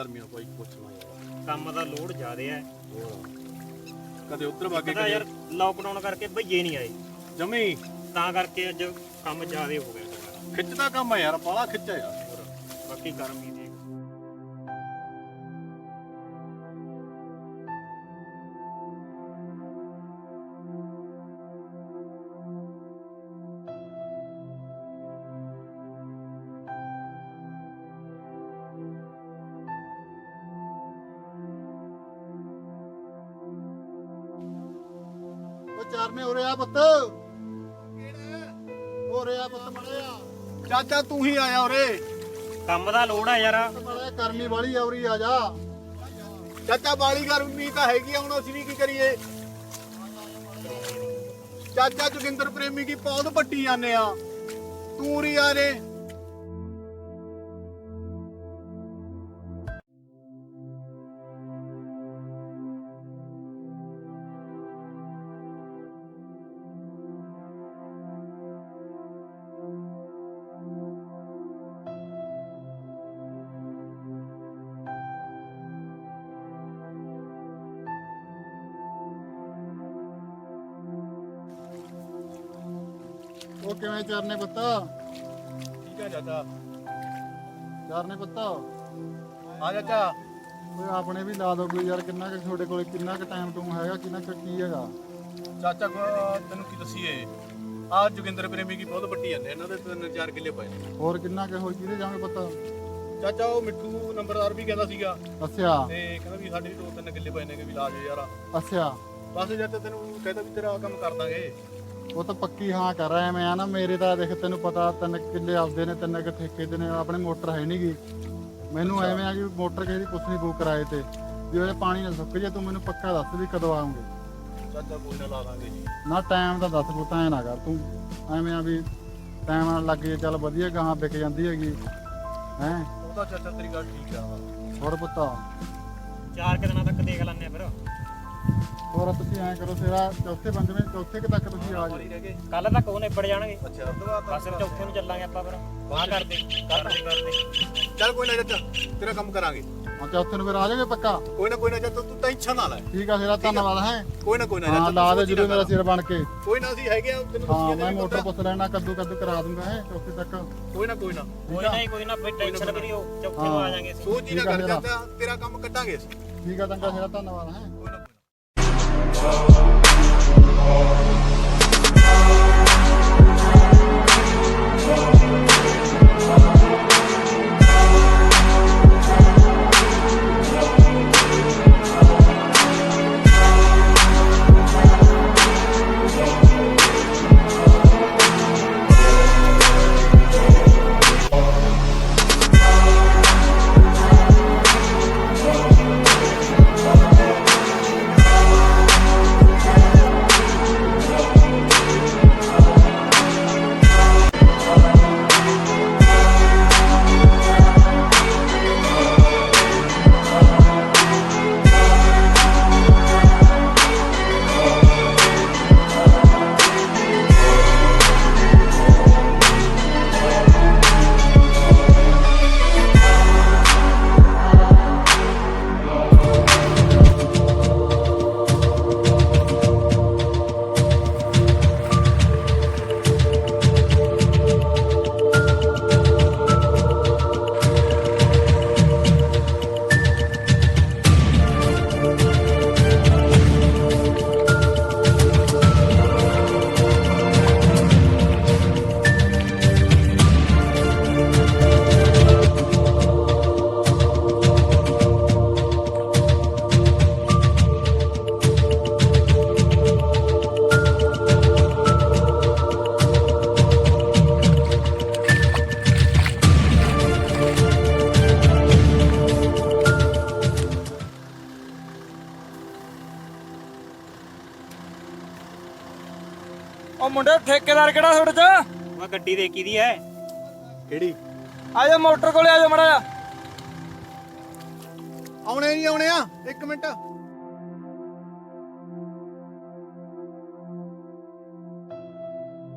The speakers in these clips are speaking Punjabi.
ਗਰਮੀ ਆ ਬਾਈ ਨਾ ਕੰਮ ਦਾ ਲੋਡ ਜ਼ਿਆਦਾ ਹੈ ਕਦੇ ਉੱਧਰ ਵਾਗੇ ਪਤਾ ਯਾਰ ਲਾਕਡਾਊਨ ਕਰਕੇ ਭਈਏ ਨਹੀਂ ਆਏ। ਜਮੀ? ਤਾਂ ਕਰਕੇ ਅੱਜ ਕੰਮ ਜ਼ਿਆਦਾ ਹੋ ਗਿਆ। ਖਿੱਚਦਾ ਕੰਮ ਆ ਯਾਰ ਪਾਲਾ ਖਿੱਚਿਆ ਯਾਰ। ਬਾਕੀ ਗਰਮੀ ਚਾਰਨੇ ਹੋ ਰਿਹਾ ਪੁੱਤ। ਹੋ ਰਿਹਾ ਪੁੱਤ ਮੜਿਆ। ਚਾਚਾ ਤੂੰ ਹੀ ਆਇਆ ਉਰੇ। ਕੰਮ ਦਾ ਲੋੜ ਆ ਯਾਰ। ਮੜਿਆ ਕਰਮੀ ਵਾਲੀ ਆਉਰੀ ਆ ਜਾ। ਚਾਚਾ ਬਾਲੀ ਗਰਮੀ ਤਾਂ ਹੈਗੀ ਆ ਹੁਣ ਅਸੀਂ ਵੀ ਕੀ ਕਰੀਏ? ਚਾਚਾ ਜੋਗਿੰਦਰ ਪ੍ਰੇਮੀ ਕੀ ਪੌਦ ਪੱਟੀ ਜਾਂਦੇ ਆ? ਤੂੰ ਉਰੀ ਆ ਰੇ ਉਹ ਕਿਵੇਂ ਚਾਰਨੇ ਪੁੱਤ? ਠੀਕ ਆ ਚਾਚਾ। ਚਾਰਨੇ ਪੁੱਤ? ਆ ਚਾਚਾ। ਓਏ ਆਪਣੇ ਵੀ ਲਾ ਦੋ ਕੋਈ ਯਾਰ ਕਿੰਨਾ ਕੁ ਤੁਹਾਡੇ ਕੋਲ ਕਿੰਨਾ ਕੁ ਟਾਈਮ ਟੂਮ ਹੈਗਾ ਕਿੰਨਾ ਕੁ ਕੀ ਹੈਗਾ? ਚਾਚਾ ਕੋ- ਤੈਨੂੰ ਕੀ ਦੱਸੀਏ? ਆ ਜੋਗਿੰਦਰ ਪ੍ਰੇਮੀ ਕੀ ਪੌਦ ਪੱਟੀ ਜਾਂਦੇ ਇਹਨਾਂ ਦੇ ਤਿੰਨ ਚਾਰ ਕਿੱਲੇ ਪਏ ਨੇ। ਹੋਰ ਕਿੰਨਾ ਕੁ ਹੋਰ ਕਿਹਦੇ ਜਾਵਾਂਗੇ ਪੁੱਤ? ਚਾਚਾ ਉਹ ਮਿੱਠੂ ਨੰਬਰਦਾਰ ਵੀ ਕਹਿੰਦਾ ਸੀਗਾ। ਅੱਛਾ। ਤੇ ਕਹਿੰਦਾ ਵੀ ਸਾਡੇ ਵੀ ਦੋ ਤਿੰਨ ਕਿੱਲੇ ਪਏ ਨੇ ਕਿ ਵੀ ਲਾ ਜੋ ਯਾਰ। ਅੱਛਾ। ਬਸ ਜਦ ਤੈਨੂੰ ਕਹਿੰਦਾ ਵੀ ਤੇਰਾ ਕੰਮ ਕਰ ਦਾਂਗੇ। ਉਹ ਤਾਂ ਪੱਕੀ ਹਾਂ ਕਰ ਰਿਹਾ ਮੈਂ ਆ ਨਾ ਮੇਰੇ ਤਾਂ ਦੇਖ ਤੈਨੂੰ ਪਤਾ ਤਿੰਨ ਕਿੱਲੇ ਆਪਦੇ ਨੇ ਤਿੰਨ ਕੁ ਠੇਕੇ ਦੇ ਨੇ ਆਪਣੇ ਮੋਟਰ ਹੈ ਨਹੀਂਗੀ ਮੈਨੂੰ ਐਵੇਂ ਆ ਕਿ ਮੋਟਰ ਕਿਸੇ ਦੀ ਕੁਛ ਨਹੀਂ ਬੁੱਕ ਕਰਾਏ ਤੇ ਜੇ ਉਹਦੇ ਪਾਣੀ ਨਾ ਸੁੱਕ ਜੇ ਤੂੰ ਮੈਨੂੰ ਪੱਕਾ ਦੱਸ ਵੀ ਕਦੋਂ ਆਉਂਗੇ ਚਾਚਾ ਕੋਈ ਨਾ ਲਾ ਦਾਂਗੇ ਜੀ। ਨਾ ਟਾਈਮ ਦਾ ਦੱਸ ਪੁੱਤਾਂ ਐ ਨਾ ਕਰ ਤੂੰ। ਐਵੇਂ ਆ ਵੀ ਟਾਈਮ ਨਾਲ ਲੱਗ ਜੇ ਚੱਲ ਵਧੀਆ ਗਾਹਾਂ ਵਿਕ ਜਾਂਦੀ ਹੈਗੀ। ਹੈ? ਉਹ ਤਾਂ ਚਾਚਾ ਤੇਰੀ ਗੱਲ ਠੀਕ ਆ। ਹੋਰ ਪੁੱਤਾ? ਚਾਰ ਕੁ ਦਿਨਾਂ ਤੱਕ ਦੇਖ ਲੈਣੇ ਫਿਰ। ਹੋਰ ਤੁਸੀਂ ਐਂ ਕਰੋ ਤੇਰਾ ਚੌਥੇ ਪੰਜਵੇਂ ਚੌਥੇ ਕੁ ਤੱਕ ਤੁਸੀਂ ਆ ਜਾਓ। ਕੱਲ ਤੱਕ ਉਹ ਨਿਬੜ ਜਾਣਗੇ। ਅੱਛਾ ਬਸ ਚੌਥੇ ਨੂੰ ਚੱਲਾਂਗੇ ਆਪਾਂ ਫਿਰ। ਬਾਹਰ ਕਰਦੇ। ਕਰਦੇ ਕਰਦੇ। ਚੱਲ ਕੋਈ ਨਾ ਚਾਚਾ ਤੇਰਾ ਕੰਮ ਕਰਾਂਗੇ। ਹਾਂ ਚੌਥੇ ਨੂੰ ਫਿਰ ਆ ਜਾਓਗੇ ਪੱਕਾ? ਕੋਈ ਨਾ ਕੋਈ ਨਾ ਚਾਚਾ ਤੂੰ ਟੈਨਸ਼ਨ ਨਾ ਲੈ ਠੀਕ ਆ ਤੇਰਾ ਧੰਨਵਾਦ ਹੈ? ਕੋਈ ਨਾ ਕੋਈ ਨਾ ਹਾਂ ਲਾ ਦੇ ਜਦੋਂ ਮੇਰਾ ਸਿਰ ਬਣ ਕੇ। ਕੋਈ ਨਾ ਅਸੀਂ ਹੈਗੇ ਆ ਤੈਨੂੰ ਹਾਂ ਮੈਂ ਮੋਟਰ ਪੁੱਛ ਲੈਣਾ ਕੱਦੂ ਕੱਦੂ ਕਰਾ ਦੂੰਗਾ ਹੈ ਚੌਥੇ ਤੱਕ। ਕੋਈ ਨਾ ਕੋਈ ਨਾ। ਕੋਈ ਨਾ ਕੋਈ ਨਾ ਬਈ ਟੈਨਸ਼ਨ ਹੋ ਚੌਥੇ ਨੂੰ ਆ ਜਾਾਂਗੇ ਅਸੀਂ। ਸੋਚ ਹੀ ਨਾ ਕਰ। ਚਾਚਾ ਤੇਰਾ ਕੰਮ ਕੱਢਾਂਗੇ ਠੀਕ ਆ ਚੰਗਾ ਤੇਰਾ ਧੰਨਵਾਦ ਹੈ। ਕੋਈ ਨਾ ਉਹ ਠੇਕੇਦਾਰ ਕਿਹੜਾ ਤੁਹਾਡੇ ਚ? ਮੈਂ ਗੱਡੀ ਦੇ ਕੀ ਦੀ ਹੈ। ਕਿਹੜੀ? ਆ ਜਾ ਮੋਟਰ ਕੋਲੇ ਆ ਜਾ ਮੜਾ ਜਾ ਆਉਣੇ ਨਹੀਂ ਆਉਣੇ ਆ। ਇੱਕ ਮਿੰਟ।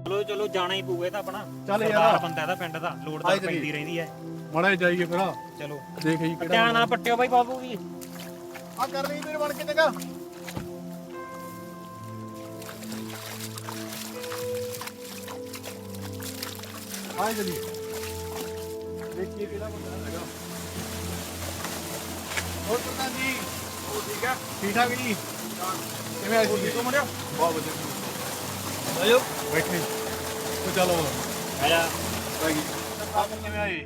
ਚਲੋ ਚਲੋ ਜਾਣਾ ਹੀ ਪਊਗਾ ਇਹ ਤਾਂ ਆਪਣਾ। ਚੱਲ ਯਾਰ। ਸਰਦਾਰ ਬੰਦਾ ਇਹਦਾ ਪਿੰਡ ਦਾ ਲੋੜ ਤਾਂ ਆਈ। ਪੈਂਦੀ ਰਹਿੰਦੀ ਹੈ। ਮੜਾ ਜਾਈਏ ਫਿਰ ਚਲੋ। ਦੇਖ ਜੀ ਕਿਹੜਾ ਧਿਆਨ ਨਾਲ ਪੱਟਿਓ ਬਾਈ ਬਾਬੂ ਵੀ। ਆ ਕਰ ਲਈ ਮੇਰੇ ਬਣ ਕੇ ਜਗਾ ਆਏ ਜਲੀ ਦੇਖੀਏ ਕਿਹੜਾ ਬੰਦਾ ਹੈਗਾ। ਹੋਰ ਪ੍ਰਧਾਨ ਜੀ? ਉਹ ਠੀਕ ਠੀਕ ਠਾਕ ਜੀ? ਕਿਵੇਂ ਆਏ ਸੀ ਤੂੰ ਮੁੰਡਿਆ ਬਹੁਤ ਵਧੀਆ। ਆਜੋ ਬੈਠੇ। ਤੋ ਚਲੋ ਆਇਆ। ਭਾਈ ਆਪ ਕਿਵੇਂ ਆਏ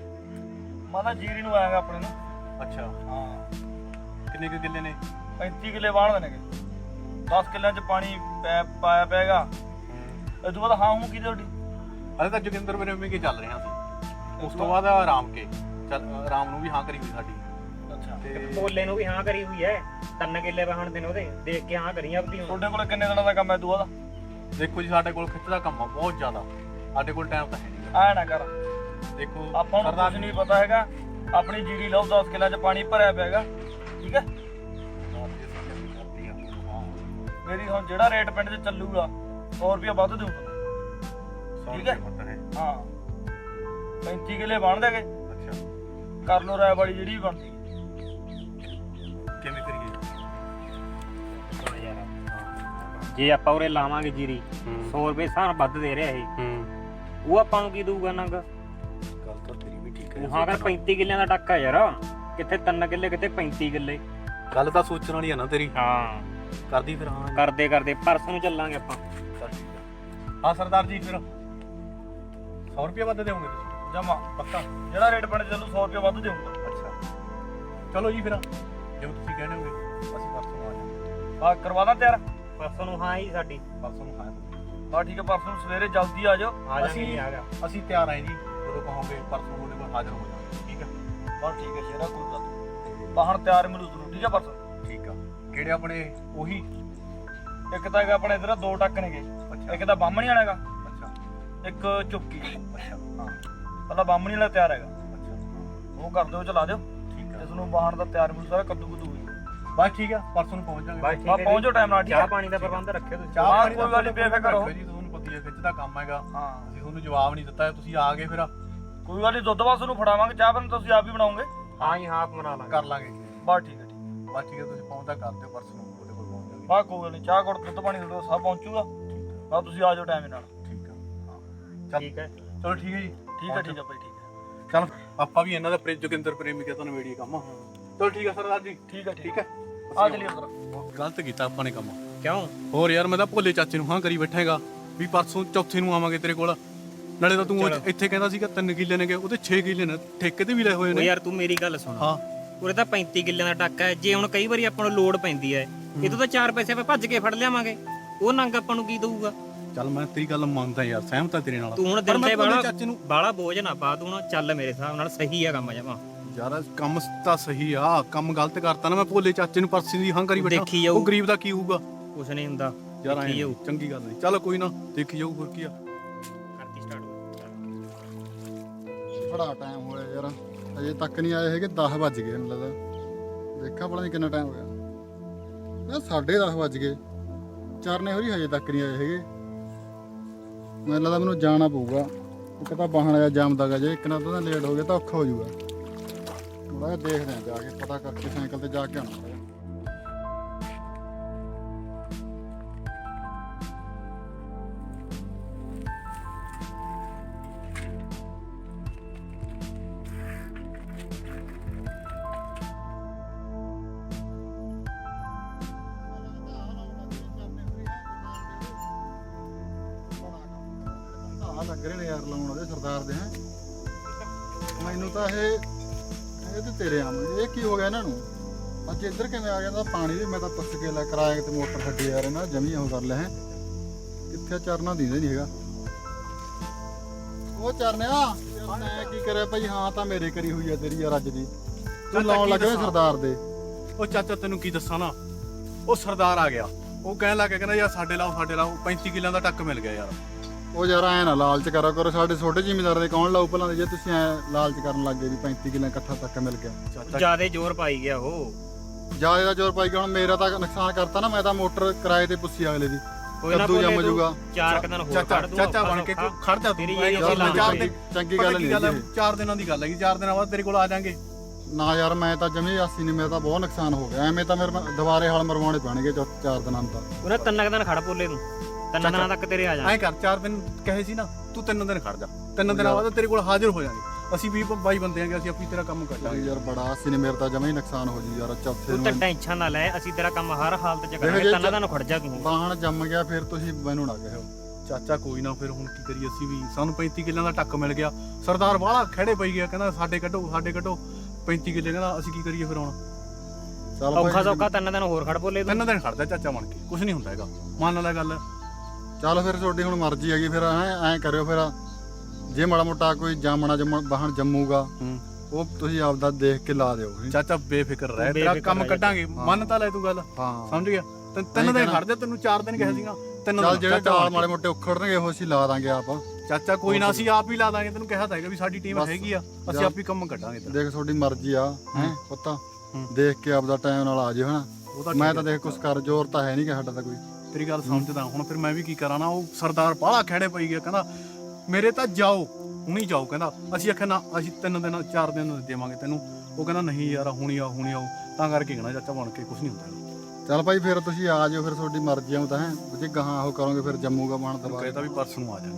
ਮੈਂ ਤਾਂ ਜੀਰੀ ਨੂੰ ਆਇਆਗਾ ਆਪਣੇ ਨੂੰ। ਅੱਛਾ। ਹਾਂ। ਕਿੰਨੇ ਕੁ ਕਿੱਲੇ ਨੇ? 35 ਕਿੱਲੇ ਵਾਹਣ ਦੇਣਗੇ 10 ਕਿੱਲਿਆਂ ਚ ਪਾਣੀ ਪਾਇਆ ਪੈਗਾ ਇਹ ਤੋਂ ਬਾਅਦ ਹਾਂ ਹੂੰ ਕੀ ਤੁਹਾਡੀ? ਹਲੇ ਤਾਂ ਜੋਗਿੰਦਰ ਮੇਰੇ ਮੇ ਕੇ ਚੱਲ ਰਹੇ ਹਾਂ ਅਸੀਂ ਉਸ ਤੋਂ ਬਾਅਦ ਆਰਾਮ ਕੇ। ਚੱਲ ਆਰਾਮ ਨੂੰ ਵੀ ਹਾਂ ਕਰੀ ਹੋਈ ਸਾਡੀ। ਅੱਛਾ। ਤੇ ਬੋਲੇ ਨੂੰ ਵੀ ਹਾਂ ਕਰੀ ਹੋਈ ਐ। ਤਿੰਨ ਕਿੱਲੇ ਵਾਹਣ ਦੇ ਨੇ ਉਹਦੇ। ਦੇਖ ਕੇ ਹਾਂ ਕਰੀ ਆਪਦੀ ਹੁਣ। ਤੁਹਾਡੇ ਕੋਲ ਕਿੰਨੇ ਦਿਨਾਂ ਦਾ ਕੰਮ ਹੈ ਦੂਆ ਦਾ ਦੇਖੋ ਜੀ ਸਾਡੇ ਕੋਲ ਖਿੱਚ ਦਾ ਕੰਮ ਆ ਬਹੁਤ ਜ਼ਿਆਦਾ। ਸਾਡੇ ਕੋਲ ਟਾਈਮ ਤਾਂ ਹੈ ਨਹੀਂ ਆਇਆ ਨਾ ਕਰ। ਦੇਖੋ ਆਪਾਂ ਨੂੰ ਕੁਝ ਨਹੀਂ ਪਤਾ ਹੈਗਾ। ਆਪਣੀ ਜੀਰੀ ਲਾਓ 10 ਕਿੱਲਿਆਂ ਚ ਪਾਣੀ ਭਰਿਆ ਪਿਆਗਾ ਠੀਕ ਹੈ ਮੇਰੀ ਹੁਣ ਜਿਹੜਾ ਰੇਟ ਪਿੰਡ 'ਚ ਚੱਲੂਗਾ 100 ਰੁਪਏ ਵੱਧ ਦੇਊਗਾ। ਠੀਕ ਹੈ। ਹਾਂ। 35 ਕਿੱਲੇ ਬਣ ਦੇਗੇ ਅੱਛਾ। ਕਰ ਲੋ ਰਾਇ ਵਾਲੀ ਜਿਹੜੀ ਵੀ ਬਣਦੀ। ਕਿਵੇਂ ਕਰੀਏ? ਜੇ ਆਪਾਂ ਉਰੇ ਲਾਵਾਂਗੇ ਜੀਰੀ ਹੂੰ। 100 ਰੁਪਏ ਸਾਰ ਵੱਧ ਦੇ ਰਿਹਾ ਇਹ। ਹੂੰ। ਉਹ ਆਪਾਂ ਨੂੰ ਕੀ ਦਊਗਾ ਨੰਗ? ਗੱਲ ਤਾਂ ਤੇਰੀ ਵੀ ਠੀਕ ਹਾਂ। ਕਰ 35 ਕਿੱਲਿਆਂ ਦਾ ਟੱਕਾ ਯਾਰ। ਕਿੱਥੇ 3 ਕਿੱਲੇ ਕਿੱਥੇ 35 ਕਿੱਲੇ। ਗੱਲ ਤਾਂ ਸੋਚਣ ਵਾਲੀ ਆ ਨਾ ਤੇਰੀ। ਹਾਂ। ਕਰਦੀ ਫਿਰ ਹਾਂ। ਕਰਦੇ ਕਰਦੇ ਪਰਸੋਂ ਨੂੰ ਚੱਲਾਂਗੇ ਆਪਾਂ। ਹਾਂ ਸਰਦਾਰ ਜੀ ਫਿਰ 100 ਰੁਪਏ ਵੱਧ ਦੇਵੋਗੇ ਤੁਸੀਂ? ਜਮਾ ਪੱਕਾ? ਜਿਹੜਾ ਰੇਟ 'ਚ ਚੱਲੂ 100 ਰੁਪਏ ਵੱਧ ਦੇਊਗਾ ਅੱਛਾ। ਚਲੋ ਜੀ ਫਿਰ। ਜੋ ਤੁਸੀਂ ਕਹਿਣੇ ਹੋਗੇ ਅਸੀਂ ਪਰਸੋਂ ਆ ਜਾਵਾਂਗੇ। ਆ ਕਰਵਾ ਦਾਂ ਤਿਆਰ? ਪਰਸੋਂ ਨੂੰ ਹਾਂ ਹੀ ਸਾਡੀ। ਪਰਸੋਂ ਨੂੰ ਆਇਆ ਆ ਠੀਕ ਹੈ ਪਰਸੋਂ ਨੂੰ ਸਵੇਰੇ ਜਲਦੀ ਆ ਜਾਓ। ਆ ਅਸੀਂ- ਆ ਗਿਆ ਅਸੀਂ ਤਿਆਰ ਆਏ ਜੀ। ਜਦੋਂ ਕਹੋਗੇ ਪਰਸੋਂ ਉਹਦੇ ਕੋਲ ਹਾਜ਼ਰ ਹੋ ਜਾਵਾਂਗੇ। ਠੀਕ ਹੈ? ਬਸ ਠੀਕ ਹੈ ਸ਼ੇਰਾ ਕੋਈ ਗੱਲ। ਬਾਹਣ ਤਿਆਰ ਮਿਲੂ ਜ਼ਰੂਰ ਠੀਕ ਹੈ ਪਰਸੋਂ। ਠੀਕ ਆ। ਕਿਹੜੇ ਆਪਣੇ ਉਹੀ। ਇੱਕ ਤਾਂ ਹੈਗਾ ਆਪਣੇ ਇਧਰ ਦੋ ਟੱਕ ਨੇਗੇ। ਇੱਕ ਤਾਂ ਬਾਹਮਣੀ ਵਾਲਾ ਹੈਗਾ ਇੱਕ ਚੁੱਕੀ ਅੱਛਾ ਹਾਂ। ਪਹਿਲਾਂ ਬਾਹਮਣੀ ਵਾਲਾ ਤਿਆਰ ਹੈਗਾ। ਅੱਛਾ। ਉਹ ਕਰ ਦਿਓ ਚਲਾ ਦਿਓ। ਠੀਕ ਇਸ ਨੂੰ ਬਾਹਣ ਦਾ ਤਿਆਰ ਮਿਲੂ ਸਾਰਾ ਕੱਦੂ ਕੁੱਦੂ ਹੋਈ ਬਸ ਠੀਕ ਆ ਪਰਸੋਂ ਨੂੰ ਪਹੁੰਚ ਜਾਵਾਂਗੇ। ਬਸ ਠੀਕ ਆ ਹੈ ਪਹੁੰਚੋ ਟਾਈਮ ਨਾਲ ਠੀਕ ਚਾਹ ਪਾਣੀ ਦਾ ਪ੍ਰਬੰਧ ਰੱਖਿਓ ਤੁਸੀਂ। ਚਾਹ ਪਾਣੀ ਕੋਈ ਗੱਲ ਨੀ, ਬੇਫਿਕਰ ਰਹੋ। ਜੀ ਤੁਹਾਨੂੰ ਪਤਾ ਹੀ ਖਿੱਚ ਦਾ ਕੰਮ ਹੈਗਾ। ਹਾਂ। ਅਸੀਂ ਤੁਹਾਨੂੰ ਜਵਾਬ ਨਹੀਂ ਦਿੱਤਾ ਤੁਸੀਂ ਆ ਗਏ ਫਿਰ। ਕੋਈ ਗੱਲ ਨਹੀਂ ਦੁੱਧ ਵਾਸ ਨੂੰ ਫੜਾਵਾਂਗੇ। ਚਾਹ ਬਣ ਤੁਸੀਂ ਆਪ ਹੀ ਬਣਾਓਗੇ। ਹਾਂ ਹੀ ਹਾਂ ਆਪ ਬਣਾ ਲਾਂਗੇ। ਕਰ ਲਾਂਗੇ। ਬਸ ਠੀਕ ਹੈ ਠੀਕ ਬਸ ਠੀਕ ਹੈ ਤੁਸੀਂ ਪਹੁੰਚਦਾ ਕਰ ਦਿਓ ਪਰਸੋਂ ਨੂੰ। ਉਹਦੇ ਕੋਲ ਪਹੁੰਚ ਜਾਵਾਂਗੇ ਬਸ ਕੋਈ ਨਹੀਂ ਚਾਹ ਕੋਟ ਦੁੱਧ ਪਾਣੀ ਤੁਹਾਡੇ ਸਭ ਪਹੁੰਚੂਗਾ। ਬਸ ਤੁਸੀਂ ਆ ਜਾਓ ਟਾਈਮ ਨਾਲ। ਠੀਕ ਹਾਂ। ਚੱਲ ਠੀਕ ਹੈ ਜੀ। ਠੀਕ ਹੈ ਠੀਕ ਹੈ ਭਾਈ ਠੀਕ ਹੈ। ਚਲ ਆਪਾਂ ਵੀ ਇਹਨਾਂ ਦਾ ਪ੍ਰੇ ਜੋਗਿੰਦਰ ਪ੍ਰੇਮੀ ਕੇ ਤੁਹਾਨੂੰ ਵੀਡੀਓ ਕੰਮ ਚਲੋ ਠੀਕ ਹੈ ਸਰਦਾਰ ਜੀ। ਠੀਕ ਹੈ ਠੀਕ ਠੀਕ ਹੈ। ਆ ਚਲਿਏ ਉਧਰ। ਗਲਤ ਕੀਤਾ ਆਪਾਂ ਨੇ ਕੰਮ। ਕਿਉਂ? ਹੋਰ ਯਾਰ ਮੈਂ ਤਾਂ ਭੋਲੇ ਚਾਚੇ ਨੂੰ ਹਾਂ ਕਰੀ ਬੈਠਾਂਗਾ ਵੀ ਪਰਸੋਂ ਚੌਥੇ ਨੂੰ ਆਵਾਂਗੇ ਤੇਰੇ ਕੋਲ। ਨਾਲੇ ਤਾਂ ਤੂੰ ਉਹ ਇੱਥੇ ਕਹਿੰਦਾ ਸੀਗਾ 3 ਕਿੱਲੇ ਨੇਗੇ ਉਹਦੇ 6 ਕਿੱਲੇ ਨੇ। ਠੇਕੇ ਤੇ ਵੀ ਲਏ ਹੋਏ ਨੇ। ਯਾਰ ਤੂੰ ਮੇਰੀ ਗੱਲ ਸੁਣ। ਹਾਂ। ਉਰੇ ਤਾਂ 35 ਕਿੱਲਿਆਂ ਦਾ ਟੱਕ ਹੈ। ਜੇ ਹੁਣ ਕਈ ਵਾਰੀ ਆਪਾਂ ਨੂੰ ਲੋਡ ਪੈਂਦੀ ਹੈ ਇਹ ਤੋਂ ਤਾਂ ਚਾਰ ਪੈਸੇ ਆਪਾਂ ਭੱਜ ਕੇ ਫੜ ਲਿਆਵਾਂਗੇ। ਉਹ ਨੰਗ ਆਪਾਂ ਨੂੰ ਕੀ ਦਊਗਾ? ਚੱਲ ਮੈਂ ਤੇਰੀ ਗੱਲ ਮੰਨਦਾ ਯਾਰ ਸਹਿਮਤ ਆ ਤੇਰੇ ਨਾਲ। ਤੂੰ ਹੁਣ ਦਿਲ ਤੇ ਬਾਲਾ ਚਾਚੇ ਨੂੰ ਬਾਲਾ ਬੋਝ ਨਾ ਪਾ ਤੂੰ ਹੁਣ ਚੱਲ ਮੇਰੇ ਹਿਸਾਬ ਨਾਲ ਸਹੀ ਆ ਕੰਮ ਜਮਾ। ਯਾਰ ਕੰਮ ਤਾਂ ਸਹੀ ਆ ਕੰਮ ਗਲਤ ਕਰਤਾ ਨਾ ਮੈਂ ਭੋਲੇ ਚਾਚੇ ਨੂੰ ਪਰਸੀ ਦੀ ਹਾਂ ਕਰੀ ਬੈਠਾ। ਉਹ ਗਰੀਬ ਦਾ ਕੀ ਹੋਊਗਾ? ਕੁਛ ਨਹੀਂ ਹੁੰਦਾ ਯਾਰ ਐਂ। ਚੰਗੀ ਗੱਲ ਨਹੀਂ। ਚੱਲ ਕੋਈ ਨਾ ਦੇਖੀ ਜਾਊ ਹੋਰ ਕੀ ਆ। ਕਰਤੀ ਸਟਾਰਟ ਬੜਾ ਟਾਈਮ ਹੋਇਆ ਯਾਰ। ਅਜੇ ਤੱਕ ਨਹੀਂ ਆਏ ਹੈਗੇ 10 ਵੱਜ ਗਏ ਮੈਨੂੰ ਲੱਗਦਾ। ਦੇਖਾ ਭਲਾ ਨਹੀਂ ਕਿੰਨਾ ਟਾਈਮ ਹੋਇਆ। ਨਾ 10:30 ਵੱਜ ਗਏ। ਚਰਨੇ ਹੋਰੀ ਹਜੇ ਤੱਕ ਨਹੀਂ ਆਏ ਹੈਗੇ। ਮੈਨੂੰ ਲੱਗਦਾ ਮੈਨੂੰ ਜਾਣਾ ਪਊਗਾ। ਇੱਕ ਤਾਂ ਬਾਹਣ ਆਇਆ ਜੰਮਦਾਗਾ ਜੇ, ਇੱਕ ਨਾ ਤਾਂ ਲੇਟ ਹੋ ਗਿਆ ਤਾਂ ਔਖਾ ਹੋ ਜਾਊਗਾ। ਥੋੜਾ ਜਿਹਾ ਦੇਖਦੇ ਆ ਜਾ ਕੇ, ਪਤਾ ਕਰਕੇ ਸਾਈਕਲ ਤੇ ਜਾ ਕੇ ਆਉਣਾ ਨੇ ਯਾਰ ਲਾਉਣ ਉਹਦੇ ਸਰਦਾਰ ਦੇ ਹੈ। ਮੈਨੂੰ ਤਾਂ ਇਹ ਇਹ ਤੇ ਤੇਰੇ ਆਮ ਇਹ ਕੀ ਹੋ ਗਿਆ ਇਹਨਾਂ ਨੂੰ? ਅੱਜ ਇੱਧਰ ਕਿਵੇਂ ਆ ਗਿਆ? ਤਾਂ ਪਾਣੀ ਵੀ ਮੈਂ ਤਾਂ ਪੁੱਛ ਕੇ ਲੈ ਕਿਰਾਏ ਤੇ ਮੋਟਰ ਛੱਡੀ ਯਾਰ ਇਹਨਾਂ ਜਮੀ ਉਹ ਕਰ ਲੈ ਹੈ। ਕਿੱਥੇ ਚਰਨਾ ਦੀਦੇ ਨਹੀਂ ਹੈਗਾ। ਉਹ ਚਰਨਿਆ ਮੈਂ ਕੀ ਕਰਿਆ ਭਾਈ ਹਾਂ ਤਾਂ ਮੇਰੇ ਕਰੀ ਹੋਈ ਆ ਤੇਰੀ ਯਾਰ ਅੱਜ ਦੀ। ਤੂੰ ਲਾਉਣ ਲੱਗਾ? ਸਰਦਾਰ ਦੇ। ਉਹ ਚਾਚਾ ਤੈਨੂੰ ਕੀ ਦੱਸਾਂ ਨਾ? ਉਹ ਸਰਦਾਰ ਆ ਗਿਆ। ਉਹ ਕਹਿਣ ਲੱਗ ਕਹਿੰਦਾ ਯਾਰ ਸਾਡੇ ਲਾਓ ਸਾਡੇ ਲਾਓ। 35 ਕਿੱਲਿਆਂ ਦਾ ਟੱਕ ਮਿਲ ਗਿਆ ਯਾਰ। ਉਹ ਯਾਰ ਐ ਨਾ ਲਾਲਚ ਕਰਾ ਕਰੋ ਸਾਡੇ ਛੋਟੇ ਜ਼ਿਮੀਦਾਰ ਦੇ ਕੌਣ ਭਲਾਂ? ਦੇ ਜੇ ਤੁਸੀਂ ਐ ਲਾਲਚ ਕਰਨ ਲੱਗ ਗਏ ਵੀ 35 ਕਿੱਲੇ ਇਕੱਠਾ ਤੱਕ ਮਿਲ ਗਿਆ। ਚਾਚਾ ਜਿਆਦੇ ਜ਼ੋਰ ਪਾਈ ਗਿਆ ਉਹ। ਜ਼ਿਆਦਾ ਦਾ ਜ਼ੋਰ ਪਾਈ ਗਿਆ ਹੁਣ ਮੇਰਾ ਤਾਂ ਨੁਕਸਾਨ ਕਰਤਾ ਨਾ ਮੈਂ ਤਾਂ ਮੋਟਰ ਕਿਰਾਏ ਤੇ ਪੁੱਛੀ ਅਗਲੇ ਦੀ। ਕੋਈ ਨਾ ਕੱਦੂ ਜੰਮ ਤੂੰ ਜਾਊਗਾ ਚਾਰ ਕੁ ਦਿਨ ਹੋਰ ਕੱਢ ਦੂੰ ਚਾਚਾ ਬਣ ਕੇ। ਖੜ ਜਾ ਤੇਰੀ ਇਹ ਯਾਰ ਅਸੀਂ ਲਾ ਚਾਰ ਲਾਂਗੇ। ਦਿਨ ਚੰਗੀ ਗੱਲ ਨਹੀਂ ਗੱਲ ਹੈ? ਇਹ। ਚਾਰ ਦਿਨਾਂ ਦੀ ਗੱਲ ਹੈਗੀ ਚਾਰ ਦਿਨਾਂ ਬਾਅਦ ਤੇਰੇ ਕੋਲ ਆ ਜਾਾਂਗੇ। ਨਾ ਯਾਰ ਮੈਂ ਤਾਂ ਜਮੀ ਆਸੀ ਨਹੀਂ ਮੇਰਾ ਤਾਂ ਬਹੁਤ ਨੁਕਸਾਨ ਹੋ ਗਿਆ। ਐਵੇਂ ਤਾਂ ਮੇਰੇ ਦੁਬਾਰੇ ਹਲ ਮਰਵਾਉਣੇ ਪੈਣਗੇ ਚਾਰ ਦਿਨਾਂ ਤਾਂ। ਉਹਨਾਂ ਤਿੰਨ ਕੁ ਦਿਨ ਖੜ ਬੋਲੇ ਨੂੰ ਤਿੰਨ ਦਿਨਾਂ ਤੱਕ ਤੇਰੇ ਆ ਜਾਣ ਐਂ ਕਰ ਚਾਰ ਦਿਨ ਕਹੇ ਸੀ ਨਾ ਤੂੰ ਤਿੰਨ ਦਿਨ ਖੜ ਜਾ। ਤਿੰਨ ਦਿਨਾਂ ਬਾਅਦ ਤੇਰੇ ਕੋਲ ਹਾਜ਼ਰ ਹੋ ਜਾਾਂਗੇ। ਅਸੀਂ ਵੀ ਬਾਈ ਬੰਦੇ ਆਂਗੇ ਅਸੀਂ ਆਪੀ ਤੇਰਾ ਕੰਮ ਕਰ ਲਾਂਗੇ। ਯਾਰ ਬੜਾ ਸੀ ਮੇਰੇ ਤਾਂ ਜਮਾ ਹੀ ਨੁਕਸਾਨ ਹੋ ਜੀ ਯਾਰ ਚੌਥੇ ਤੂੰ ਤਾਂ ਨੂੰ ਟੈਨਸ਼ਨ ਨਾ ਲੈ ਅਸੀਂ ਤੇਰਾ ਕੰਮ ਹਰ ਹਾਲਤ 'ਚ ਕਰਾਂਗੇ ਤੰਨਾ ਤੁਹਾਨੂੰ ਖੜ ਜਾ ਤੂੰ। ਬਾਹਣ ਜੰਮ ਗਿਆ ਫਿਰ ਤੁਸੀਂ ਮੈਨੂੰ ਨਾ ਕਹੋ ਚਾਚਾ ਕੋਈ ਨਾ ਫਿਰ ਹੁਣ ਕੀ ਕਰੀਏ? ਅਸੀਂ ਵੀ ਸਾਨੂੰ 35 ਕਿੱਲਿਆਂ ਦਾ ਟੱਕ ਮਿਲ ਗਿਆ। ਸਰਦਾਰ ਵਾਲਾ ਖੜੇ ਪਈ ਗਿਆ ਕਹਿੰਦਾ ਸਾਡੇ ਕੱਢੋ ਸਾਡੇ ਕੱਢੋ। 35 ਕਿੱਲੇ ਕਹਿੰਦਾ ਅਸੀਂ ਕੀ ਕਰੀਏ ਫਿਰ ਹੁਣ? ਚੱਲ ਔਖਾ ਸੌਖਾ ਤਿੰਨ ਦਿਨ ਹੋਰ ਖੜ ਬੋਲੇ ਤੂੰ। ਤਿੰਨ ਦਿਨ ਖੜਦਾ ਚਾਚਾ ਬਣ ਕੇ ਕੁਝ ਨਹੀਂ ਹੁੰਦਾ ਹੈਗਾ। ਮੰਨ ਲੈ ਗੱਲ। ਚੱਲ ਫਿਰ ਤੁਹਾਡੀ ਹੁਣ ਮਰਜ਼ੀ ਹੈਗੀ ਫਿਰ ਐ ਐ ਕਰਿਓ ਫਿਰ। ਜੇ ਮਾੜਾ ਮੋਟਾ ਕੋਈ ਜਾਮਣਾ ਜੰਮ ਬਾਹਣ ਜੰਮੂਗਾ ਉਹ ਤੁਸੀਂ ਆਪਦਾ ਦੇਖ ਕੇ ਲਾ ਦਿਓ ਚਾਚਾ ਬੇਫਿਕਰ ਰਹਿ ਤੇਰਾ ਕੰਮ ਕੱਢਾਂਗੇ। ਮੰਨ ਤਾਂ ਲੈ ਤੂੰ ਗੱਲ। ਹਾਂ। ਸਮਝ ਗਿਆ? ਤਿੰਨ- ਤਿੰਨ ਦਿਨ ਖੜ ਜਾ ਤੈਨੂੰ ਚਾਰ ਦਿਨ ਕਿਹਾ ਸੀਗਾ। ਤਿੰਨ ਚੱਲ ਦਿਨ ਜਿਹੜੇ ਟਾਲ। ਮਾੜੇ ਮੋਟੇ ਉਖੜਨਗੇ ਉਹ ਅਸੀਂ ਲਾ ਦਾਂਗੇ ਆਪ। ਚਾਚਾ ਕੋਈ ਨਾ ਅਸੀਂ ਆਪ ਹੀ ਲਾ ਦਾਂਗੇ। ਤੈਨੂੰ ਕਿਹਾ ਤਾਂ ਹੈਗਾ ਵੀ ਸਾਡੀ ਟੀਮ। ਹੈਗੀ ਆ। ਅਸੀਂ ਆਪ ਹੀ ਕੰਮ ਕੱਢਾਂਗੇ ਦੇਖ ਤੁਹਾਡੀ ਮਰਜ਼ੀ ਆ ਹੈ ਪਤਾ। ਦੇਖ ਕੇ ਆਪਦਾ ਟਾਈਮ ਨਾਲ ਆ ਜਿਓ ਹਨਾ। ਮੈਂ ਤਾਂ ਦੇਖ ਕੁਛ ਕਰ ਜ਼ੋਰ ਤਾਂ ਹੈ ਨਹੀਂ ਕਿ ਸਾਡਾ ਤਾਂ ਕੋਈ। ਤੇਰੀ ਗੱਲ ਸਮਝਦਾ। ਹੁਣ ਫਿਰ ਮੈਂ ਵੀ ਕੀ ਕਰਾਂ ਨਾ ਉਹ ਸਰਦਾਰ ਬਾਹਲਾ ਖੜੇ ਪਈ ਗਿਆ ਕਹਿੰਦਾ ਮੇਰੇ ਤਾਂ ਜਾਓ। ਹੁਣੀ ਜਾਓ ਕਹਿੰਦਾ ਅਸੀਂ ਆਖਿਆ ਨਾ ਅਸੀਂ ਤਿੰਨ ਦਿਨ ਚਾਰ ਦਿਨ ਦੇਵਾਂਗੇ ਤੈਨੂੰ। ਉਹ ਕਹਿੰਦਾ ਨਹੀਂ ਯਾਰ ਹੁਣੀ ਆਓ ਹੁਣੀ ਆਓ। ਤਾਂ ਕਰਕੇ ਕਹਿਣਾ ਚਾਚਾ ਬਣ ਕੇ ਕੁਝ ਨਹੀਂ ਹੁੰਦਾ। ਚੱਲ ਭਾਈ ਫਿਰ ਤੁਸੀਂ ਆ ਜਿਓ ਫਿਰ ਤੁਹਾਡੀ ਮਰਜ਼ੀ ਆਉਂ ਤਾਂ ਹੈ। ਜੇ ਗਾਹਾਂ ਉਹ ਕਰੋਗੇ ਫਿਰ ਜੰਮੂਗਾ ਬਾਣ ਤੈਨੂੰ ਦਵਾ। ਕਹਿੰਦਾ ਵੀ ਪਰਸ ਨੂੰ ਆ ਯਾਰ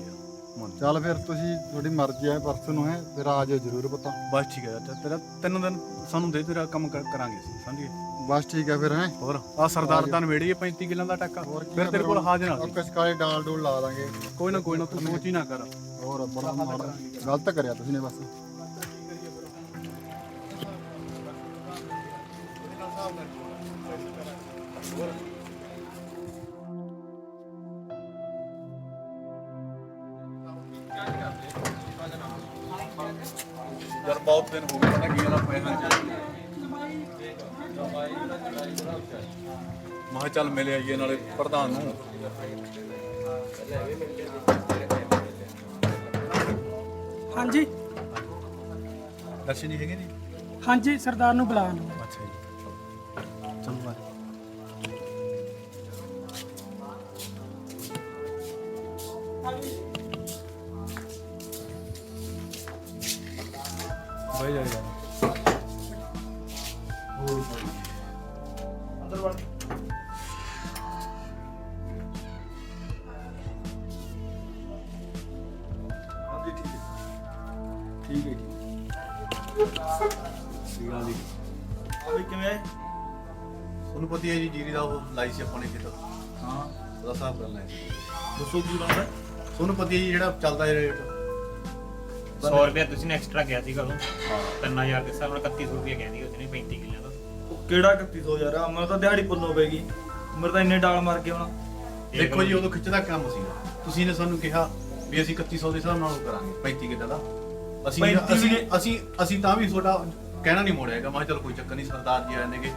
ਮੰਨ ਚੱਲ ਫਿਰ ਤੁਸੀਂ ਤੁਹਾਡੀ ਮਰਜ਼ੀ ਹੈ ਪਰਸੋਂ ਨੂੰ ਹੈ ਫਿਰ ਆ ਜਿਓ ਜ਼ਰੂਰ ਪਤਾ। ਬਸ ਠੀਕ ਹੈ ਚਾਚਾ ਤੇਰਾ ਤਿੰਨ ਦਿਨ ਸਾਨੂੰ ਦੇ ਤੇਰਾ ਕੰਮ ਕਰ- ਕਰਾਂਗੇ ਅਸੀਂ ਸਮਝ? ਗਏ ਬਸ ਠੀਕ ਹੈ ਫਿਰ ਹੈ? ਹੋਰ ਆ ਸਰਦਾਰ ਤਾਂ ਨਵੇੜੀਏ 35 ਕਿੱਲਾਂ ਦਾ ਟੱਕਾ। ਫਿਰ ਆ ਤੇਰੇ ਕੋਲ? ਹਾਜ਼ਰ ਆ। ਉਹ ਕਸਕਾਲੇ ਡਾਲ ਡੂਲ ਲਾ ਦਾਂਗੇ। ਕੋਈ ਨਾ ਕੋਈ ਨਾ ਤੂੰ ਸੋਚ ਹੀ ਨਾ ਕਰ। ਹੋਰ ਬੜਾ ਮਾੜਾ ਗਲਤ ਕਰਿਆ ਤੁਸੀਂ ਨੇ ਬਸ। ਯਾਰ ਬਹੁਤ ਦਿਨ ਹੋ ਗਏ ਪਤਾ ਕੀ ਗੱਲ ਪੈਸਾ ਮਾ ਚੱਲ ਮਿਲ ਆਈਏ ਨਾਲੇ ਪ੍ਰਧਾਨ ਨੂੰ। ਹਾਂਜੀ। ਦਰਸ਼ਨ ਜੀ ਹੈਗੇ ਜੀ ਹਾਂਜੀ ਸਰਦਾਰ ਨੂੰ ਬੁਲਾ ਲਓ ਅੱਛਾ ਜੀ। ਚਲੋ ਬਈ ਹਾਂ ਉਹਦਾ ਹਿਸਾਬ ਕਰਨਾ ਹੈ। ਦੱਸੋ ਕੀ ਬਣਦਾ ਤੁਹਾਨੂੰ ਪਤਾ ਹੀ ਹੈ ਜਿਹੜਾ ਚੱਲਦਾ ਹੈ ਰੇਟ 100 ਰੁਪਏ ਤੁਸੀਂ ਨੇ ਐਕਸਟਰਾ ਗਿਆ ਸੀਗਾ ਉਹ 3000 ਦੇ ਹਿਸਾਬ ਨਾਲ 3100 ਰੁਪਏ ਕਹਿੰਦੀ ਉਹਨੇ 35 ਕਿੱਲਿਆਂ ਦਾ ਉਹ ਕਿਹੜਾ 3100 ਯਾਰ? ਆ ਤਾਂ ਦਿਹਾੜੀ ਪੁੱਲੋ ਪੈਗੀ ਮੇਰੇ ਤਾਂ ਇੰਨੇ ਡਾਲ ਮਾਰ ਕੇ ਹੁਣ ਦੇਖੋ ਜੀ ਉਦੋਂ ਖਿੱਚਦਾ ਕੰਮ ਸੀ। ਤੁਸੀਂ ਨੇ ਸਾਨੂੰ ਕਿਹਾ ਵੀ ਅਸੀਂ 3100 ਦੇ ਹਿਸਾਬ ਨਾਲ ਉਹ ਕਰਾਂਗੇ 35 ਕਿੱਲੇ ਦਾ। ਅਸੀਂ 35 ਅਸੀਂ ਅਸੀਂ ਅਸੀਂ ਤਾਂ ਵੀ ਤੁਹਾਡਾ ਕਹਿਣਾ ਨਹੀਂ ਮੋੜਿਆਗਾ ਮੈਂ ਕਿਹਾ ਚਲ ਕੋਈ ਚੱਕਰ ਨਹੀਂ ਸਰਦਾਰ ਜੀ ਆਏ ਨੇਗੇ।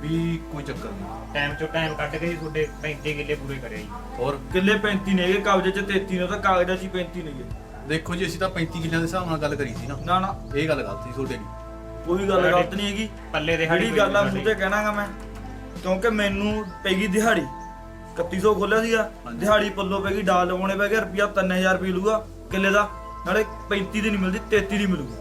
ਵੀ ਕੋਈ ਚੱਕਰ ਨਹੀਂ। ਟਾਈਮ ਚੋਂ ਟਾਈਮ ਕੱਢ ਕੇ ਜੀ ਤੁਹਾਡੇ 35 ਕਿੱਲੇ ਪੂਰੇ ਕਰਿਆ ਜੀ। ਹੋਰ ਕਿੱਲੇ 35 ਨੇਗੇ ਕਬਜ਼ੇ ਚ 33 ਨੇ ਉਹ ਤਾਂ ਕਾਗਜ਼ਾਂ 'ਚ ਹੀ 35 ਨੇਗੇ ਦੇਖੋ ਜੀ ਅਸੀਂ ਤਾਂ 35 ਕਿੱਲਿਆਂ ਦੇ ਹਿਸਾਬ ਨਾਲ ਗੱਲ ਕਰੀ ਸੀ ਨਾ। ਨਾ ਨਾ। ਇਹ ਗੱਲ ਗਲਤ ਸੀ ਤੁਹਾਡੇ ਦੀ ਕੋਈ ਗੱਲ ਗਲਤ ਨਹੀਂ ਹੈਗੀ। ਪੱਲੇ ਦੇ ਜਿਹੜੀ ਗੱਲ ਆ ਮੂੰਹ ਤੇ ਕਹਿਣਾਗਾ ਮੈਂ। ਕਿਉਂਕਿ ਮੈਨੂੰ ਪੈਗੀ ਦਿਹਾੜੀ। 3100 ਖੋਲਿਆ ਸੀਗਾ। ਦਿਹਾੜੀ ਪੱਲੋ ਪੈਗੀ ਡਾਲ ਲਵਾਉਣੇ ਪੈ ਗਏ ਰੁਪਿਆ 3000 ਰੁਪਏ ਲੂਗਾ ਕਿੱਲੇ ਦਾ। ਨਾਲੇ 35 ਦੀ ਨਹੀਂ ਮਿਲਦੀ 33 ਦੀ ਮਿਲੂਗੀ।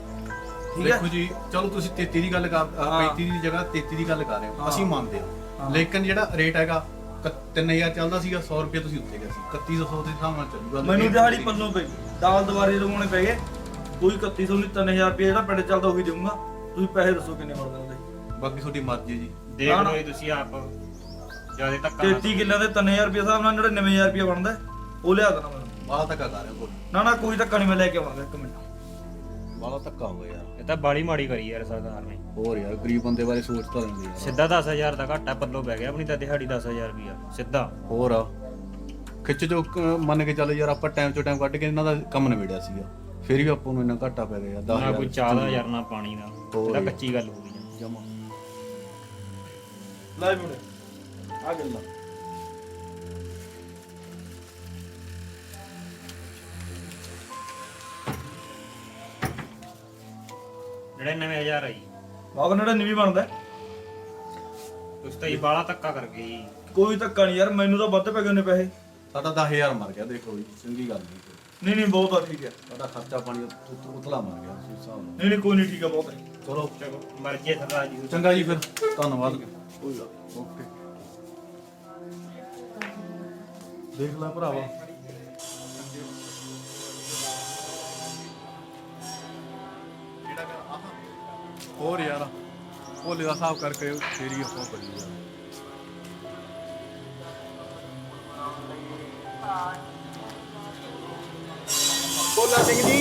ਠੀਕ ਹੈ ਦੇਖੋ ਜੀ ਚਲੋ ਤੁਸੀਂ 33 ਦੀ ਗੱਲ ਕਰ ਅ, ਹਾਂ। 35 ਦੀ ਜਗ੍ਹਾ 33 ਦੀ ਗੱਲ ਕਰ ਰਹੇ ਹੋ। ਹਾਂ। ਅਸੀਂ ਮੰਨਦੇ ਹਾਂ। ਲੇਕਿਨ ਜਿਹੜਾ ਰੇਟ ਹੈਗਾ ਕ- 3000 ਚੱਲਦਾ ਸੀਗਾ 100 ਰੁਪਏ ਤੁਸੀਂ ਉੱਤੇ ਗਏ ਸੀ। 3100 ਦੇ ਹਿਸਾਬ ਨਾਲ ਚੱਲੂਗਾ ਮੈਨੂੰ ਦਿਹਾੜੀ ਪੱਲੋ ਪਈ। ਦਾਲ ਦੁਬਾਰੇ ਲਵਾਉਣੇ ਪੈ ਗਏ ਕੋਈ 3100 ਨਹੀਂ 3000 ਰੁਪਏ ਜਿਹੜਾ ਪਿੰਡ ਚੱਲਦਾ ਉਹੀ ਦੇਊਂਗਾ। ਤੁਸੀਂ ਪੈਸੇ ਦੱਸੋ ਕਿੰਨੇ ਬਣਦੇ ਉਹਦੇ ਬਾਕੀ ਤੁਹਾਡੀ ਮਰਜ਼ੀ ਹੈ ਜੀ। ਦੇਖ ਲਓ। ਜੀ ਤੁਸੀਂ ਆਪ ਜ਼ਿਆਦਾ ਧੱਕਾ ਨਾ 33 ਕਿੱਲਿਆਂ ਦੇ 3000 ਰੁਪਏ ਹਿਸਾਬ ਨਾਲ 99000 ਰੁਪਏ ਬਣਦਾ। ਹੈ, ਉਹ ਲਿਆ ਦੇਣਾ ਮੈਨੂੰ। ਬਾਲਾ ਧੱਕਾ ਕਰ ਰਹੇ ਹੋ। ਨਾ ਨਾ ਕੋਈ ਧੱਕਾ ਨਹੀਂ ਮੈਂ ਲੈ ਕੇ ਆਵਾਂਗਾ ਇੱਕ ਮਿੰਟ। ਬਾਲਾ ਧੱਕਾ ਹੋ ਗਿਆ ਯਾਰ। ਇਹ ਤਾਂ ਬਾੜੀ ਮਾੜੀ ਕਰੀ ਯਾਰ ਸਰਦਾਰ ਨੇ। ਹੋਰ ਯਾਰ ਗਰੀਬ ਬੰਦੇ ਬਾਰੇ ਸੋਚ ਤਾਂ ਲੈਂਦੇ ਯਾਰ। ਸਿੱਧਾ 10000 ਦਾ ਘਾਟਾ ਪੱਲੋ ਪੈ ਗਿਆ ਆਪਣੀ ਤਾਂ ਦਿਹਾੜੀ 10000 ਰੁਪਿਆ ਸਿੱਧਾ। ਹੋਰ ਆ। ਖਿੱਚ ਜੋ ਕ- ਮੰਨ ਕੇ ਚੱਲ ਯਾਰ ਆਪਾਂ ਟਾਈਮ ਤੋਂ ਟਾਈਮ ਕੱਢ ਕੇ ਇਹਨਾਂ ਦਾ ਕੰਮ ਨਿਬੇੜਿਆ ਸੀਗਾ। ਫਿਰ ਵੀ ਆਪਾਂ ਨੂੰ ਇੰਨਾ ਘਾਟਾ ਪੈ ਗਿਆ ਨਾ 10000 ਕੋਈ ਚਾਹ ਦਾ ਯਾਰ ਨਾ ਪਾਣੀ ਦਾ। ਇਹ ਤਾਂ ਯਾਰ। ਕੱਚੀ ਗੱਲ ਹੋ ਗਈ ਜਮਾ। ਲੈ ਮੁੰਡੇ ਆ ਗੱਲਾਂ। ਜਿਹੜੇ 9000 ਆਈ ਬਾਬਾ ਨੜਾ ਨਹੀਂ ਬਣਦਾ। ਤੁਸੀਂ ਤਾਂ ਇਹ ਬਾਲਾ ਧੱਕਾ ਕਰ ਗਏ ਜੀ। ਕੋਈ ਧੱਕਾ ਨਹੀਂ ਯਾਰ ਮੈਨੂੰ ਤਾਂ ਵੱਧ ਪੈ ਗਏ ਨੇ ਪੈਸੇ। ਸਾਡਾ 10000 ਮਰ ਗਿਆ ਦੇਖੋ ਜੀ ਚੰਗੀ ਗੱਲ ਨਹੀਂ। ਨਹੀਂ ਨਹੀਂ ਬਹੁਤ ਆ ਠੀਕ ਹੈ ਸਾਡਾ ਖਰਚਾ ਪਾਣੀ ਉਤ- ਉਤਲਾ ਮਰ ਗਿਆ ਉਸ ਹਿਸਾਬ ਨਾਲ। ਨਹੀਂ ਨਹੀਂ ਕੋਈ ਨਹੀਂ ਠੀਕ ਹੈ ਬਹੁਤ ਹੈ ਚਲੋ। ਚਲੋ ਮਰਜ਼ੀ ਸਰਦਾਰ ਜੀ। ਚੰਗਾ ਜੀ ਫਿਰ। ਧੰਨਵਾਦ। ਕੋਈ ਗੱਲ ਓਕੇ। ਦੇਖ ਲੈ ਭਰਾਵਾ। ਹੋਰ ਯਾਰ ਭੋਲੇ ਦਾ ਹਿਸਾਬ ਕਰਕੇ ਫੇਰ ਹੀ ਆਪਾਂ ਕਰੀ ਯਾਰ ਭੋਲਾ ਸਿੰਘ ਜੀ।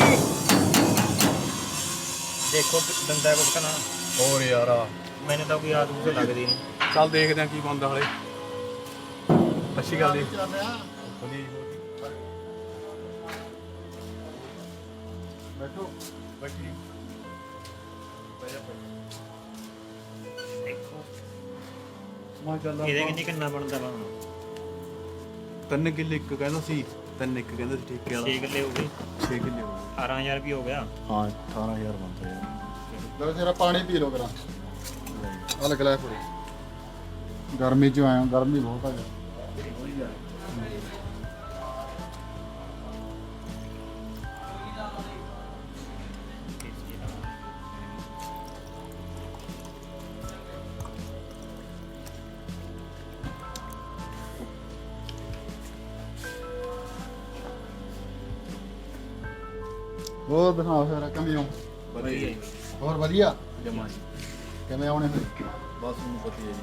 ਦੇਖੋ ਦੰਦਾ ਕੁਛ ਕਨਾ ਹੋਰ ਯਾਰ ਮੈਨੂੰ ਤਾਂ ਕੋਈ ਆਦਤ ਤੋਂ ਲੱਗਦੀ ਨਹੀਂ। ਚੱਲ ਦੇਖਦੇ ਆ ਕੀ ਬਣਦਾ ਹਲੇ। ਅੱਛੀ ਗੱਲ ਜੀ ਜੀ। ਬੈਠੋ। ਬੈਠੀ। ਜੀ ਦੇਖੋ ਮਾ ਚੱਲ ਇਹਦੇ ਕਿੰਨੀ ਕਿੰਨਾ ਬਣਦਾ ਵਾ ਤਿੰਨ ਕਿੱਲੇ ਇੱਕ ਕਹਿੰਦਾ ਸੀ ਤਿੰਨ ਇੱਕ ਕਹਿੰਦਾ ਸੀ ਠੇਕੇ ਵਾਲਾ। 6 ਕਿੱਲੇ ਹੋ ਗਏ। 6 ਕਿੱਲੇ ਹੋ ਗਏ। 18000 ਵੀ ਹੋ ਗਿਆ। ਹਾਂ 18000 ਬਣਦਾ ਯਾਰ। ਲਓ ਜਰਾ ਪਾਣੀ ਪੀ ਲਓ ਕਰਾਂ ਆ ਲੱਗ ਲੈ ਫੜੀ ਗਰਮੀ ਚ ਆਇਆ ਗਰਮੀ ਬਹੁਤ ਆ ਯਾਰ। ਹੋਰ ਦਿਖਾਓ ਫਿਰ ਕਮੀਓ ਵਧੀਆ ਜੀ। ਹੋਰ ਵਧੀਆ? ਜਮਾ ਜੀ। ਕਿਵੇਂ ਆਉਣੇ ਫਿਰ? ਬਸ ਤੁਹਾਨੂੰ ਪਤਾ ਹੀ ਹੈ ਜੀ।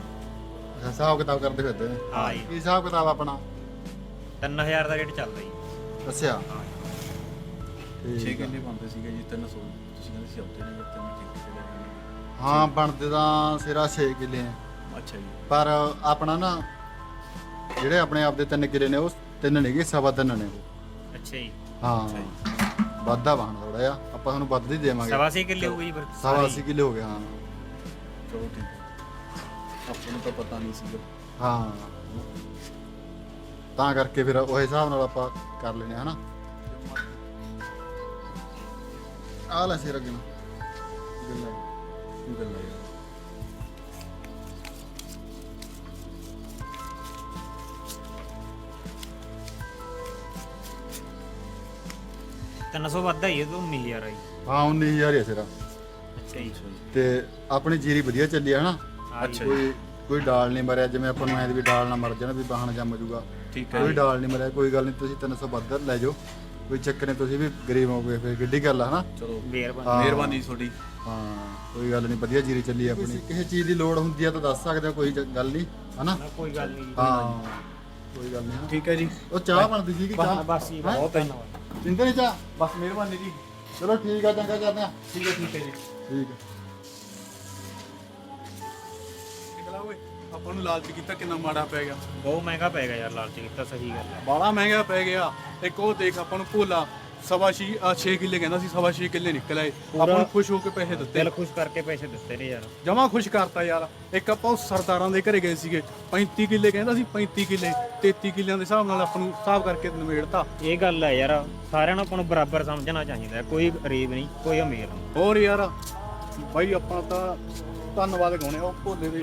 ਅੱਛਾ ਹਿਸਾਬ ਕਿਤਾਬ ਕਰਦੇ ਫਿਰਦੇ ਨੇ। ਹਾਂ ਜੀ। ਕੀ ਹਿਸਾਬ ਕਿਤਾਬ ਆਪਣਾ? 3000 ਦਾ ਰੇਟ ਚੱਲਦਾ ਜੀ। ਅੱਛਾ। ਹਾਂ 6 ਠੀਕ ਆ। ਕਿੱਲੇ ਬਣਦੇ ਸੀਗੇ ਜੀ 300 ਤੁਸੀਂ ਕਹਿੰਦੇ ਸੀ ਹਫ਼ਤੇ ਨੇ ਤਿੰਨ ਠੇਕੇ ਤੇ ਲੈ ਹਾਂ ਬਣਦੇ ਤਾਂ ਸਿਰਾ 6 ਕਿੱਲੇ ਆ। ਅੱਛਾ ਜੀ। ਪਰ ਆਪਣਾ ਨਾ ਜਿਹੜੇ ਆਪਣੇ ਆਪ ਦੇ ਤਿੰਨ ਕਿੱਲੇ ਨੇ ਉਹ ਤਿੰਨ ਨੇਗੇ ਸਵਾ ਤਿੰਨ ਨੇ ਉਹ। ਅੱਛਾ ਜੀ। ਹਾਂ। ਅੱਛਾ ਜੀ। ਵਾਧਾ ਵਾਹਣ ਥੋੜਾ ਜਿਹਾ। ਆਪਾਂ ਤੁਹਾਨੂੰ ਵੱਧ ਹੀ ਦੇਵਾਂਗੇ। ਸਵਾ ਕਿੱਲੇ ਹੋ ਗਈ ਫਿਰ। ਸਵਾ। ਅੱਸੀ ਕਿੱਲੇ ਹੋ ਗਏ ਹਾਂ। ਚਲੋ ਠੀਕ ਹੈ। ਆਪਾਂ ਨੂੰ ਤਾਂ ਪਤਾ ਨਹੀਂ ਸੀਗਾ। ਹਾਂ। ਤਾਂ ਕਰਕੇ ਫਿਰ ਉਹ ਹਿਸਾਬ ਨਾਲ ਆਪਾਂ ਕਰ ਲੈਨੇ ਹਨਾ? ਆ ਲੈ ਸਿਰ ਅੱਗੇ ਨੂੰ। ਗੱਲਾਂ ਗੱਲ ਯਾਰ। ਤਿੰਨ ਸੌ ਵੱਧ ਹੀ ਇਹ ਤੋਂ 19000 ਆਈ। ਹਾਂ 19000 ਹੀ ਅੱਛਾ ਜੀ। ਜੀ ਤੇ ਆਪਣੀ ਜੀਰੀ ਵਧੀਆ ਚੱਲੀ ਹਾਂ ਜੀ। ਅੱਛਾ ਕੋਈ ਕੋਈ ਡਾਲ ਨਹੀਂ ਮਰਿਆ ਜਿਵੇਂ ਆਪਾਂ ਨੂੰ ਐਂ ਵੀ ਡਾਲ ਨਾ ਮਰ ਜਾਣਾ ਵੀ ਬਾਹਣ ਜੰਮ ਜੂਗਾ ਠੀਕ ਹੈ ਕੋਈ ਡਾਲ ਨਹੀਂ ਮਰਿਆ ਕੋਈ ਗੱਲ ਨਹੀਂ ਤੁਸੀਂ 300 ਵੱਧ ਲੈ ਜਾਓ। ਕੋਈ ਚੱਕਰ ਨਹੀਂ ਤੁਸੀਂ ਵੀ ਗਰੀਬ ਹੋਗੇ ਫਿਰ ਕਿੱਡੀ ਗੱਲ ਆ ਹਨਾ? ਚਲੋ ਮਿਹਰਬਾਨੀ। ਹਾਂ। ਮਿਹਰਬਾਨੀ ਤੁਹਾਡੀ। ਹਾਂ ਕੋਈ ਗੱਲ ਨਹੀਂ ਵਧੀਆ ਜੀਰੀ ਚੱਲੀ ਆ ਆਪਣੀ। ਕਿਸੇ ਚੀਜ਼ ਦੀ ਲੋੜ ਹੁੰਦੀ ਆ ਤਾਂ ਦੱਸ ਸਕਦੇ ਹੋ ਕੋਈ ਗੱਲ ਨਹੀਂ ਹਨਾ? ਨਾ ਕੋਈ ਗੱਲ ਨਹੀਂ। ਹਾਂ ਕੋਈ ਗੱਲ ਨਹੀਂ ਠੀਕ ਹੈ ਜੀ। ਉਹ ਚਾਹ ਬਣਦੀ ਸੀ ਕਿ ਚਾਹ। ਬਸ ਜੀ ਹੈਂ? ਬਹੁਤ ਧੰਨਵਾਦ। ਪੀਂਦੇ ਨਹੀਂ ਚਾਹ ਬਸ ਮਿਹਰਬਾਨੀ ਜੀ। ਚਲੋ ਠੀਕ ਆ ਚੰਗਾ ਕਰਦੇ ਆ ਠੀਕ ਹੈ ਠੀਕ ਹੈ ਜੀ। ਠੀਕ ਆ। ਨਿਕਲਾ ਓਏ ਆਪਾਂ ਨੂੰ ਲਾਲਚ ਕੀਤਾ ਕਿੰਨਾ ਮਾੜਾ ਪੈ ਗਿਆ। ਬਹੁਤ ਮਹਿੰਗਾ ਪੈ ਗਿਆ ਯਾਰ ਲਾਲਚ ਕੀਤਾ ਸਹੀ ਗੱਲ ਹੈ ਬਾਲਾ ਮਹਿੰਗਾ ਪੈ ਗਿਆ। ਇੱਕ ਉਹ ਦੇਖ ਆਪਾਂ ਨੂੰ ਭੋਲਾ। ਸਵਾ ਛੇ ਆ 6 ਕਿੱਲੇ ਕਹਿੰਦਾ ਸੀ ਸਵਾ ਕਿੱਲੇ ਨਿਕਲ ਆਏ। ਆਪਾਂ ਨੂੰ ਖੁਸ਼ ਹੋ ਕੇ ਪੈਸੇ ਦਿੱਤੇ। ਦਿਲ ਖੁਸ਼ ਕਰਕੇ ਪੈਸੇ ਦਿੱਤੇ ਨੇ ਯਾਰ। ਜਮਾ ਖੁਸ਼ ਕਰਤਾ ਯਾਰ। ਇੱਕ ਆਪਾਂ ਉਹ ਸਰਦਾਰਾਂ ਦੇ ਘਰੇ ਗਏ ਸੀਗੇ 35 ਕਿੱਲੇ ਕਹਿੰਦਾ ਸੀ 35 ਕਿੱਲੇ 33 ਕਿੱਲਿਆਂ ਦੇ ਹਿਸਾਬ ਨਾਲ ਆਪਾਂ ਨੂੰ ਹਿਸਾਬ ਕਰਕੇ ਨਿਬੇੜਤਾ। ਇਹ ਗੱਲ ਹੈ ਯਾਰ ਸਾਰਿਆਂ ਨੂੰ ਆਪਾਂ ਨੂੰ ਬਰਾਬਰ ਸਮਝਣਾ ਚਾਹੀਦਾ ਹੈ। ਕੋਈ ਗਰੀਬ ਨਹੀਂ ਕੋਈ ਅਮੀਰ ਨਹੀਂ। ਹੋਰ ਯਾਰ ਬਾਈ ਆਪਾਂ ਤਾਂ ਧੰਨਵਾਦ ਕਹਾਉਣੇ ਉਹ ਭੋਲੇ ਦੇ